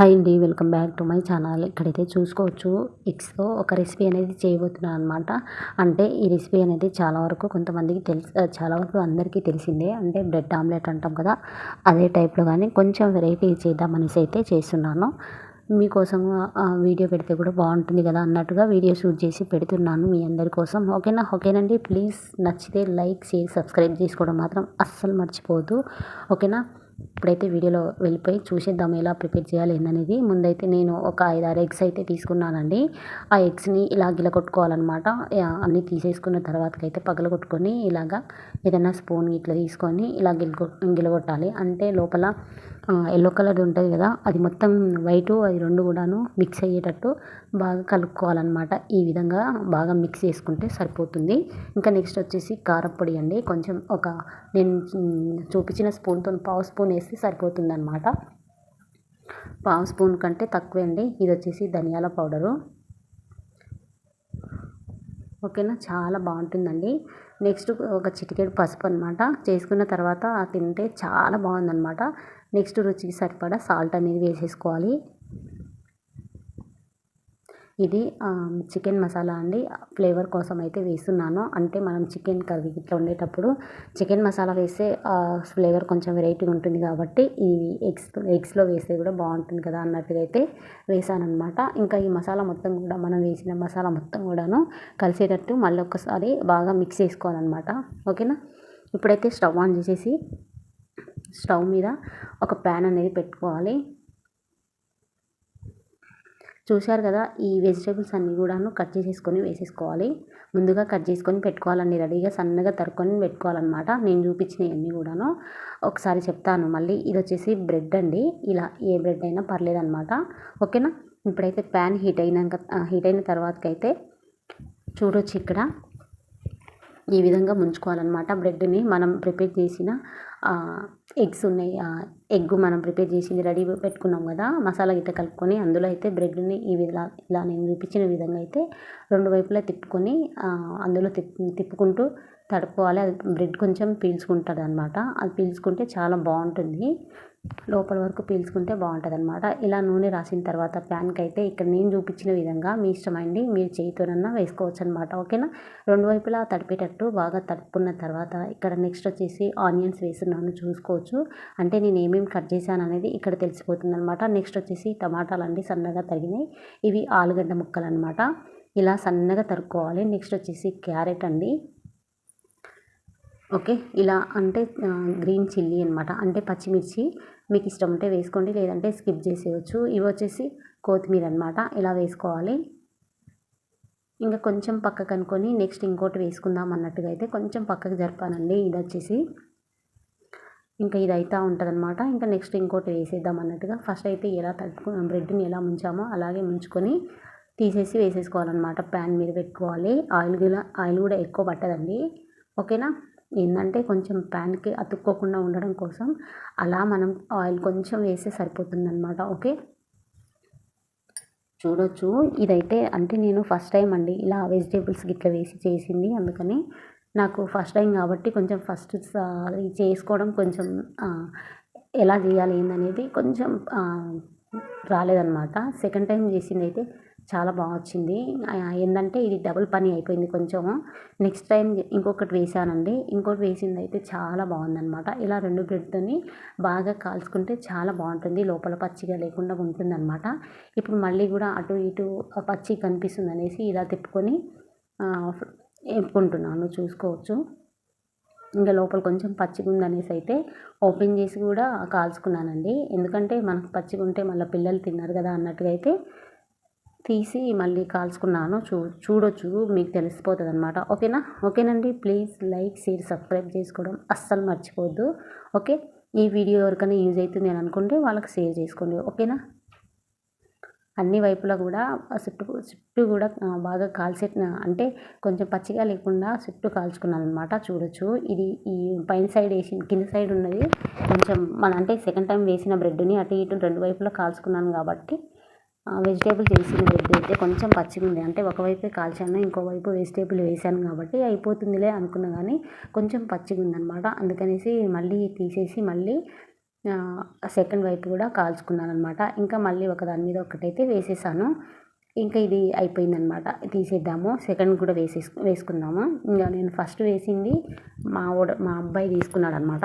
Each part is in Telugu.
హాయ్ అండి welcome back to my channel ఇక్కడైతే చూసుకోవచ్చు ఎగ్స్తో ఒక రెసిపీ అనేది చేయబోతున్నాను అనమాట అంటే ఈ రెసిపీ అనేది చాలా వరకు కొంతమందికి తెలిసి చాలా వరకు అందరికీ తెలిసిందే. అంటే బ్రెడ్ ఆమ్లెట్ అంటాం కదా అదే టైప్లో కానీ కొంచెం వెరైటీ చేద్దామనేసి అయితే చేస్తున్నాను. మీకోసం వీడియో పెడితే కూడా బాగుంటుంది కదా అన్నట్టుగా వీడియో షూట్ చేసి పెడుతున్నాను మీ అందరి కోసం. ఓకేనా? ఓకేనండి ప్లీజ్ నచ్చితే లైక్ షేర్ సబ్స్క్రైబ్ చేసుకోవడం మాత్రం అస్సలు మర్చిపోవద్దు. ఓకేనా? ఇప్పుడైతే వీడియోలో వెళ్ళిపోయి చూసేద్దాం ఎలా ప్రిపేర్ చేయాలి ఏందనేది. ముందైతే నేను ఒక ఐదు ఆరు ఎగ్స్ అయితే తీసుకున్నానండి. ఆ ఎగ్స్ని ఇలా కొట్టుకోవాలన్నమాట అన్నీ తీసేసుకున్న తర్వాతకైతే కొట్టుకొని ఇలాగా ఏదైనా స్పూన్ ఇట్లా తీసుకొని ఇలా గిలగొ గిలగొట్టాలి. అంటే లోపల ఎల్లో కలర్ ఉంటుంది కదా అది మొత్తం వైటు అది రెండు కూడాను మిక్స్ అయ్యేటట్టు బాగా కలుపుకోవాలన్నమాట. ఈ విధంగా బాగా మిక్స్ చేసుకుంటే సరిపోతుంది. ఇంకా నెక్స్ట్ వచ్చేసి కారపొడి అండి. కొంచెం ఒక నేను చూపించిన స్పూన్తో పావు స్పూన్ వేస్తే సరిపోతుంది అనమాట పావు స్పూన్ కంటే తక్కువే అండి. ఇది వచ్చేసి ధనియాల పౌడరు. ఓకేనా? చాలా బాగుంటుందండి. నెక్స్ట్ ఒక చిటికెడు పసుపు అనమాట చేసుకున్న తర్వాత తింటే చాలా బాగుందనమాట నెక్స్ట్ రుచికి సరిపడా సాల్ట్ అనేది వేసేసుకోవాలి. ఇది చికెన్ మసాలా అండి. ఫ్లేవర్ కోసం అయితే వేస్తున్నాను. అంటే మనం చికెన్ కర్రీ ఇట్లా ఉండేటప్పుడు చికెన్ మసాలా వేస్తే ఫ్లేవర్ కొంచెం వెరైటీగా ఉంటుంది కాబట్టి ఈ ఎగ్స్ ఎగ్స్లో వేస్తే కూడా బాగుంటుంది కదా అన్నట్టుగా అయితే వేసానమాట ఇంకా ఈ మసాలా మొత్తం కూడా మనం వేసిన మసాలా మొత్తం కూడాను కలిసేటట్టు మళ్ళీ ఒక్కసారి బాగా మిక్స్ చేసుకోవాలన్నమాట. ఓకేనా? ఇప్పుడైతే స్టవ్ ఆన్ చేసేసి స్టవ్ మీద ఒక ప్యాన్ అనేది పెట్టుకోవాలి. చూశారు కదా ఈ వెజిటేబుల్స్ అన్నీ కూడాను కట్ చేసేసుకొని వేసేసుకోవాలి. ముందుగా కట్ చేసుకొని పెట్టుకోవాలండి. రెడీగా సన్నగా తరుక్కొని పెట్టుకోవాలన్నమాట. నేను చూపించినవన్నీ కూడాను. ఒకసారి చెప్తాను మళ్ళీ. ఇది వచ్చేసి బ్రెడ్ అండి. ఇలా ఏ బ్రెడ్ అయినా పర్లేదన్నమాట. ఓకేనా? ఇప్పుడైతే ప్యాన్ హీట్ అయినాక హీట్ అయిన తర్వాతకైతే చూడొచ్చు ఇక్కడ. ఈ విధంగా ముంచుకోవాలన్నమాట. బ్రెడ్ని మనం ప్రిపేర్ చేసిన ఎగ్స్ ఉన్నాయి. ఎగ్ మనం ప్రిపేర్ చేసింది రెడీ పెట్టుకున్నాం కదా మసాలా గిట్ట కలుపుకొని అందులో అయితే బ్రెడ్ని ఈ విధంగా ఇలా నేను చూపించిన విధంగా అయితే రెండు వైపులా తిప్పుకొని అందులో తిప్పు తిప్పుకుంటూ తడుపుకోవాలి. అది బ్రెడ్ కొంచెం పీల్చుకుంటుంది అనమాట అది పీల్చుకుంటే చాలా బాగుంటుంది. లోపల వరకు పీల్చుకుంటే బాగుంటుంది అనమాట ఇలా నూనె రాసిన తర్వాత ప్యాన్కి అయితే ఇక్కడ నేను చూపించిన విధంగా మీ ఇష్టమైంది మీరు చేయితోనన్నా వేసుకోవచ్చు అనమాట ఓకేనా? రెండు వైపులా తడిపేటట్టు బాగా తడుపుకున్న తర్వాత ఇక్కడ నెక్స్ట్ వచ్చేసి ఆనియన్స్ వేస్తున్నాను చూసుకోవచ్చు. అంటే నేను ఏమేమి కట్ చేశాను అనేది ఇక్కడ తెలిసిపోతుంది అనమాట నెక్స్ట్ వచ్చేసి టమాటాలు అండి సన్నగా తరిగినాయి. ఇవి ఆలుగడ్డ ముక్కలు అనమాట ఇలా సన్నగా తరుక్కోవాలి. నెక్స్ట్ వచ్చేసి క్యారెట్ అండి. ఓకే. ఇలా అంటే గ్రీన్ చిల్లీ అనమాట అంటే పచ్చిమిర్చి మీకు ఇష్టం ఉంటే వేసుకోండి లేదంటే స్కిప్ చేసేయచ్చు. ఇవి వచ్చేసి కొత్తిమీర అనమాట ఇలా వేసుకోవాలి. ఇంకా కొంచెం పక్కకు అనుకొని నెక్స్ట్ ఇంకోటి వేసుకుందాం అన్నట్టుగా అయితే కొంచెం పక్కకు జరపానండి. ఇది వచ్చేసి ఇంకా ఇది అయితే ఉంటుందన్నమాట. ఇంకా నెక్స్ట్ ఇంకోటి వేసేద్దాం అన్నట్టుగా. ఫస్ట్ అయితే ఎలా తడుపు బ్రెడ్ని ఎలా ముంచామో అలాగే ముంచుకొని తీసేసి వేసేసుకోవాలన్నమాట. ప్యాన్ మీద పెట్టుకోవాలి. ఆయిల్ కూడా ఆయిల్ కూడా ఎక్కువ పట్టదండి. ఓకేనా? ఏంటంటే కొంచెం ప్యాన్కి అతుక్కోకుండా ఉండడం కోసం అలా మనం ఆయిల్ కొంచెం వేస్తే సరిపోతుందన్నమాట ఓకే? చూడొచ్చు. ఇదైతే అంటే నేను ఫస్ట్ టైం అండి ఇలా వెజిటేబుల్స్ గిట్లా వేసి చేసింది అందుకని నాకు ఫస్ట్ టైం కాబట్టి కొంచెం ఫస్ట్ చేసుకోవడం కొంచెం ఎలా చేయాలి ఏందనేది కొంచెం రాలేదన్నమాట. సెకండ్ టైం చేసింది అయితే చాలా బాగా వచ్చింది. ఏంటంటే ఇది డబుల్ పని అయిపోయింది కొంచెం. నెక్స్ట్ టైం ఇంకొకటి వేసానండి. ఇంకోటి వేసింది అయితే చాలా బాగుందనమాట ఇలా రెండు బ్రెడ్తోని బాగా కాల్చుకుంటే చాలా బాగుంటుంది. లోపల పచ్చిగా లేకుండా ఉంటుందన్నమాట. ఇప్పుడు మళ్ళీ కూడా అటు ఇటు పచ్చి కనిపిస్తుంది అనేసి ఇలా తిప్పుకొని వేపుకుంటున్నాను. చూసుకోవచ్చు. ఇంకా లోపల కొంచెం పచ్చిగా ఉందనేసి అయితే ఓపెన్ చేసి కూడా కాల్చుకున్నానండి. ఎందుకంటే మనకు పచ్చిగా ఉంటే మళ్ళీ పిల్లలు తిన్నారు కదా అన్నట్టుగా అయితే తీసి మళ్ళీ కాల్చుకున్నాను. చూ చూడొచ్చు మీకు తెలిసిపోతుంది అనమాట ఓకేనా? ఓకేనండి. ప్లీజ్ లైక్ షేర్ సబ్స్క్రైబ్ చేసుకోవడం అస్సలు మర్చిపోవద్దు. ఓకే? ఈ వీడియో ఎవరికైనా యూజ్ అవుతుంది అని అనుకుంటే వాళ్ళకి షేర్ చేసుకోండి. ఓకేనా? అన్ని వైపులా కూడా చుట్టూ చుట్టూ కూడా బాగా కాల్చే అంటే కొంచెం పచ్చిగా లేకుండా చుట్టూ కాల్చుకున్నాను అనమాట చూడొచ్చు. ఇది ఈ పైన సైడ్ వేసి కింద సైడ్ ఉన్నది. కొంచెం మన అంటే సెకండ్ టైం వేసిన బ్రెడ్ని అటు ఇటు రెండు వైపులా కాల్చుకున్నాను కాబట్టి వెజిటేబుల్ చేసిన బ్రెడ్ అయితే కొంచెం పచ్చిగా ఉంది అంటే ఒకవైపే కాల్చాను ఇంకోవైపు వెజిటేబుల్ వేసాను కాబట్టి అయిపోతుందిలే అనుకున్నా కానీ కొంచెం పచ్చిగా ఉందనమాట అందుకనేసి మళ్ళీ తీసేసి మళ్ళీ సెకండ్ వైపు కూడా కాల్చుకున్నాను అనమాట ఇంకా మళ్ళీ ఒక దాని మీద ఒకటైతే వేసేసాను. ఇంకా ఇది అయిపోయిందనమాట. తీసేద్దాము. సెకండ్ కూడా వేసేసు వేసుకుందాము. ఇంకా నేను ఫస్ట్ వేసింది మా ఓడ మా అబ్బాయి తీసుకున్నాడు అనమాట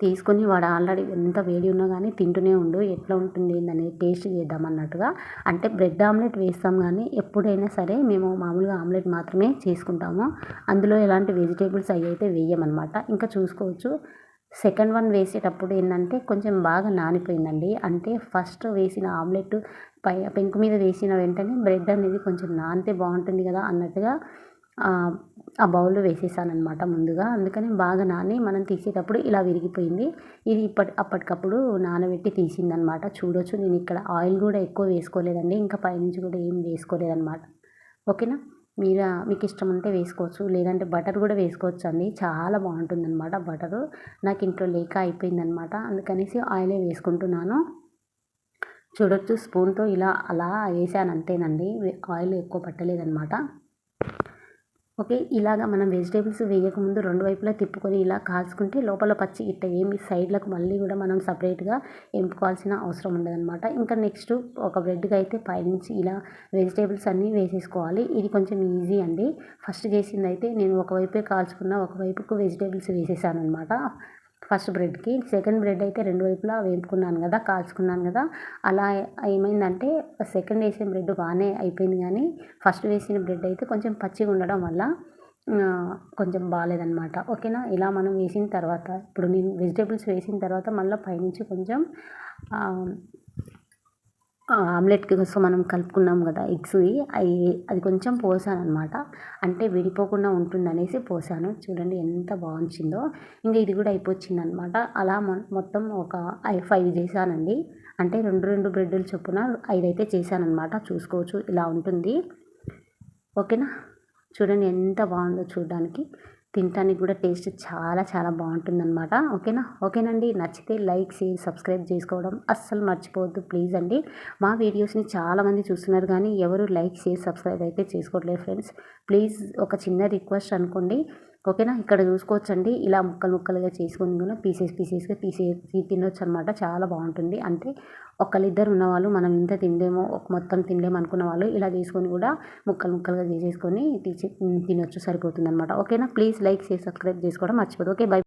తీసుకొని వాడు ఆల్రెడీ ఎంత వేడి ఉన్నా కానీ తింటూనే ఉండు. ఎట్లా ఉంటుంది ఏందని టేస్ట్ చేద్దాం అన్నట్టుగా. అంటే బ్రెడ్ ఆమ్లెట్ వేస్తాం కానీ ఎప్పుడైనా సరే మేము మామూలుగా ఆమ్లెట్ మాత్రమే చేసుకుంటాము. అందులో ఎలాంటి వెజిటేబుల్స్ అవి అయితే వేయమన్నమాట. ఇంకా చూసుకోవచ్చు. సెకండ్ వన్ వేసేటప్పుడు ఏంటంటే కొంచెం బాగా నానిపోయిందండి. అంటే ఫస్ట్ వేసిన ఆమ్లెట్ పై పెంకు మీద వేసిన వెంటనే బ్రెడ్ అనేది కొంచెం నానితే బాగుంటుంది కదా అన్నట్టుగా ఆ బౌల్లో వేసేసాను అనమాట ముందుగా. అందుకని బాగా నాని మనం తీసేటప్పుడు ఇలా విరిగిపోయింది. ఇది ఇప్పటి అప్పటికప్పుడు నానబెట్టి తీసిందనమాట చూడొచ్చు నేను ఇక్కడ ఆయిల్ కూడా ఎక్కువ వేసుకోలేదండి. ఇంకా పైనుంచి కూడా ఏం వేసుకోలేదనమాట ఓకేనా? మీరు మీకు ఇష్టం ఉంటే వేసుకోవచ్చు. లేదంటే బటర్ కూడా వేసుకోవచ్చు అండి చాలా బాగుంటుందన్నమాట బటరు. నాకు ఇంట్లో లేక అయిపోయిందనమాట అందుకనేసి ఆయిలే వేసుకుంటున్నాను. చూడొచ్చు స్పూన్తో ఇలా అలా వేసాను అంతేనండి. ఆయిల్ ఎక్కువ పట్టలేదన్నమాట. ఓకే ఇలాగ మనం వెజిటేబుల్స్ వేయకముందు రెండు వైపులా తిప్పుకొని ఇలా కాల్చుకుంటే లోపల పచ్చి ఇట్ట ఏమి సైడ్లకు మళ్ళీ కూడా మనం సపరేట్గా ఎంపుకోవాల్సిన అవసరం ఉండదన్నమాట. ఇంకా నెక్స్ట్ ఒక బ్రెడ్కి అయితే పైనుంచి ఇలా వెజిటేబుల్స్ అన్నీ వేసేసుకోవాలి. ఇది కొంచెం ఈజీ అండి. ఫస్ట్ చేసింది అయితే నేను ఒకవైపే కాల్చుకున్న ఒకవైపుకు వెజిటేబుల్స్ వేసేసాను అనమాట ఫస్ట్ బ్రెడ్కి. సెకండ్ బ్రెడ్ అయితే రెండు వైపులా వేపుకున్నాను కదా కాల్చుకున్నాను కదా. అలా ఏమైందంటే సెకండ్ వేసిన బ్రెడ్ బాగానే అయిపోయింది కానీ ఫస్ట్ వేసిన బ్రెడ్ అయితే కొంచెం పచ్చిగా ఉండడం వల్ల కొంచెం బాగాలేదనమాట ఓకేనా? ఇలా మనం వేసిన తర్వాత ఇప్పుడు నేను వెజిటేబుల్స్ వేసిన తర్వాత మళ్ళీ పైనుంచి కొంచెం ఆమ్లెట్ కోసం మనం కలుపుకున్నాం కదా ఎగ్స్ అవి అది కొంచెం పోసాను అనమాట అంటే విడిపోకుండా ఉంటుందనేసి పోసాను. చూడండి ఎంత బాగుంచిందో. ఇంకా ఇది కూడా అయిపోయింది అనమాట అలా మొత్తం ఒక ఫైవ్ చేశానండి. అంటే రెండు రెండు బ్రెడ్లు చొప్పున ఐదైతే చేశానమాట చూసుకోవచ్చు ఇలా ఉంటుంది. ఓకేనా? చూడండి ఎంత బాగుందో చూడడానికి. తినటానికి కూడా టేస్ట్ చాలా చాలా బాగుంటుందన్నమాట. ఓకేనా? ఓకేనండి. నచ్చితే లైక్ షేర్ సబ్స్క్రైబ్ చేసుకోవడం అస్సలు మర్చిపోవద్దు. ప్లీజ్ అండి. మా వీడియోస్ని చాలామంది చూస్తున్నారు కానీ ఎవరు లైక్ షేర్ సబ్స్క్రైబ్ అయితే చేసుకోవట్లేదు ఫ్రెండ్స్. ప్లీజ్ ఒక చిన్న రిక్వెస్ట్ అనుకోండి. ఓకేనా? ఇక్కడ చూసుకోవచ్చండి. ఇలా ముక్కలు ముక్కలుగా చేసుకొని కూడా పీసెస్ పీసెస్గా పీసెస్ తినొచ్చు అనమాట చాలా బాగుంటుంది. అంటే ఒకళ్ళిద్దరు ఉన్నవాళ్ళు మనం ఇంత తినలేమో మొత్తం తినలేము అనుకున్న వాళ్ళు ఇలా తీసుకొని కూడా ముక్కలు ముక్కలుగా చేసేసుకొని తీసి తినొచ్చు. సరిపోతుంది అనమాట ఓకేనా? ప్లీజ్ లైక్ చేసి సబ్స్క్రైబ్ చేసుకోవడం మర్చిపోదు ఓకే బై.